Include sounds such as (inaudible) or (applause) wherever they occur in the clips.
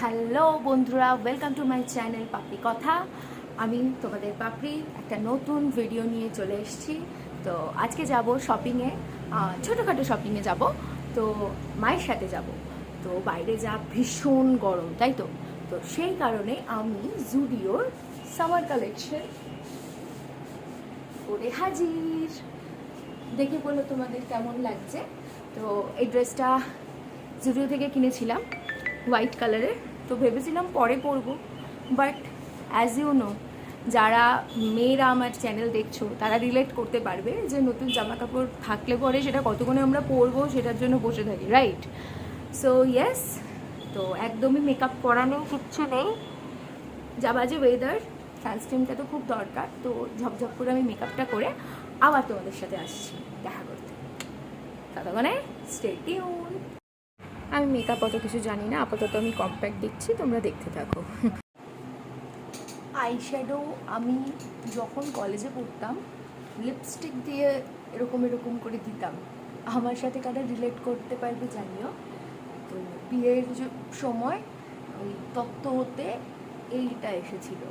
Hello বন্ধুরা welcome to my channel Papri Katha. আমি তোমাদের পাপড়ি একটা নতুন ভিডিও নিয়ে চলে এসেছি। তো আজকে যাব শপিংয়ে ছোটোখাটো শপিংয়ে যাব। তো মায়ের সাথে যাব। তো বাইরে যা ভীষণ গরম, তাই তো? তো সেই কারণে আমি জুডিওর সামার কালেকশন করে হাজির। দেখে বলো তোমাদের কেমন লাগছে? তো এই ড্রেসটা জুডিও থেকে কিনেছিলাম হোয়াইট কালারের তো ভেবেছিলাম পরে পরবো বাট অ্যাজ ইউ নো যারা মেয়েরা আমার চ্যানেল দেখছ, তারা রিলেট করতে পারবে যে নতুন জামা কাপড় থাকলে পরে সেটা কতক্ষণে আমরা পরবো সেটার জন্য বসে থাকি রাইট সো ইয়েস তো একদমই মেকআপ করানো কিচ্ছু নেই। যা বাজে ওয়েদার সানস্ক্রিনটা তো খুব দরকার, তো ঝপঝপ করে আমি মেকআপটা করে আবার তোমাদের সাথে আসছি, দেখা করতে। ততক্ষণে স্টে টিউন আমি মেকআপ অত কিছু জানি না, আপাতত আমি কম্প্যাক্ট দিচ্ছি তোমরা দেখতে থাকো। আই শ্যাডো আমি যখন কলেজে পড়তাম লিপস্টিক দিয়ে এরকম এরকম করে দিতাম। আমার সাথে কারা রিলেট করতে পারবে জানিও। তো বিয়ের সময়, ওই তত্ত্ব হতে এইটা এসেছিল।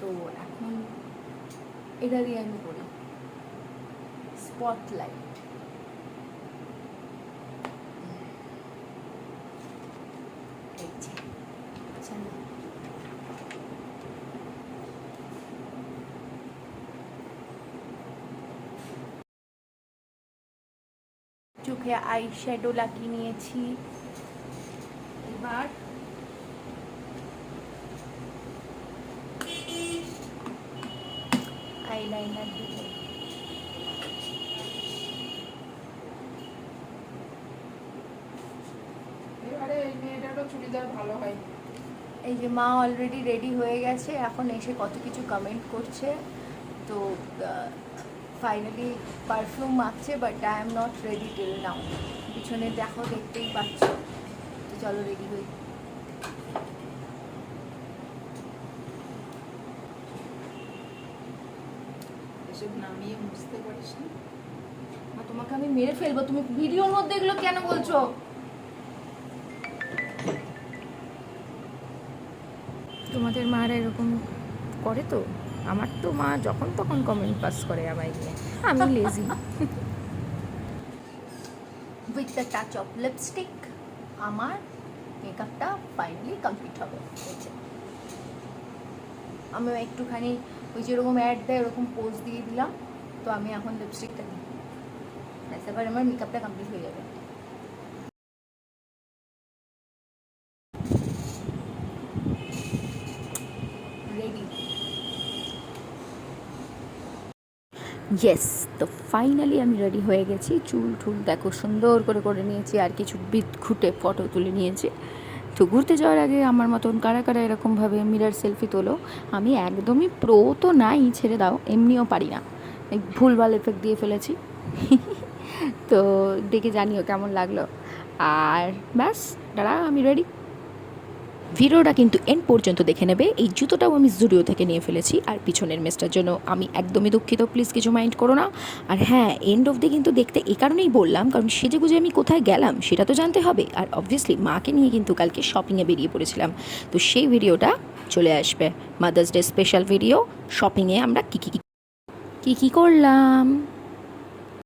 তো এখন এটা দিয়ে আমি করি স্পটলাইট এই যে চলো চোখে আই শ্যাডো লাগিয়ে নিয়েছি। এবার আইলাইনার দিব। এবারে এই মেয়েটারও চুড়িদার ভালো হয়। এই যে মা অলরেডি রেডি হয়ে গেছে এখন এসে কত কিছু কমেন্ট করছে। তো finally perfume মাখছে but I am not ready till now পিছনে দেখো দেখতেই পাচ্ছ। তো চলো রেডি হই। এসব নামিয়ে মুছতে পারিস না? তোমাকে আমি মেরে ফেলব। তুমি ভিডিওর মধ্যে এগুলো কেন বলছো? তোমাদের মারা এরকম করে তো? আমার তো মা যখন তখন কমেন্ট পাস করে আমায় নিয়ে। আমি lazy with the touch of lipstick আমার মেকআপটা ফাইনালি কমপ্লিট হবে। আমিও একটুখানি ওই যেরকম অ্যাড দেয় ওরকম পোজ দিয়ে দিলাম, তো আমি এখন লিপস্টিকটা দিই। এবার আমার মেকআপটা কমপ্লিট হয়ে যাবে রেডি ইয়েস তো ফাইনালি আমি রেডি হয়ে গেছি। চুল ঠুল দেখো সুন্দর করে করে নিয়েছি, আর কিছু বিদ ঘুটে ফটো তুলে নিয়েছি। তো ঘুরতে যাওয়ার আগে আমার মতন কারা কারা এরকমভাবে মিরার সেলফি তোলো, আমি একদমই প্রো তো নাই, ছেড়ে দাও, এমনিও পারি না। ভুলভাল এফেক্ট দিয়ে ফেলেছি। (laughs) তো দেখে জানিও কেমন লাগল। আর ব্যাস, দাঁড়া, আমি রেডি ভিডিওটা কিন্তু এন্ড পর্যন্ত দেখে নেবে। এই জুতোটাও আমি জুডিও থেকে নিয়ে ফেলেছি। আর পিছনের মেসটার জন্য আমি একদমই দুঃখিত। প্লিজ কিছু মাইন্ড করো না। আর হ্যাঁ এন্ড অফ দি কিন্তু দেখতে এই কারণেই বললাম, কারণ সেজে গুজে আমি কোথায় গেলাম সেটা তো জানতে হবে। আর অবভিয়াসলি মাকে নিয়ে কিন্তু কালকে শপিংয়ে বেরিয়ে পড়েছিলাম। তো সেই ভিডিওটা চলে আসবে। মাদার্স ডে স্পেশাল ভিডিও শপিংয়ে আমরা কী কী কী কী করলাম?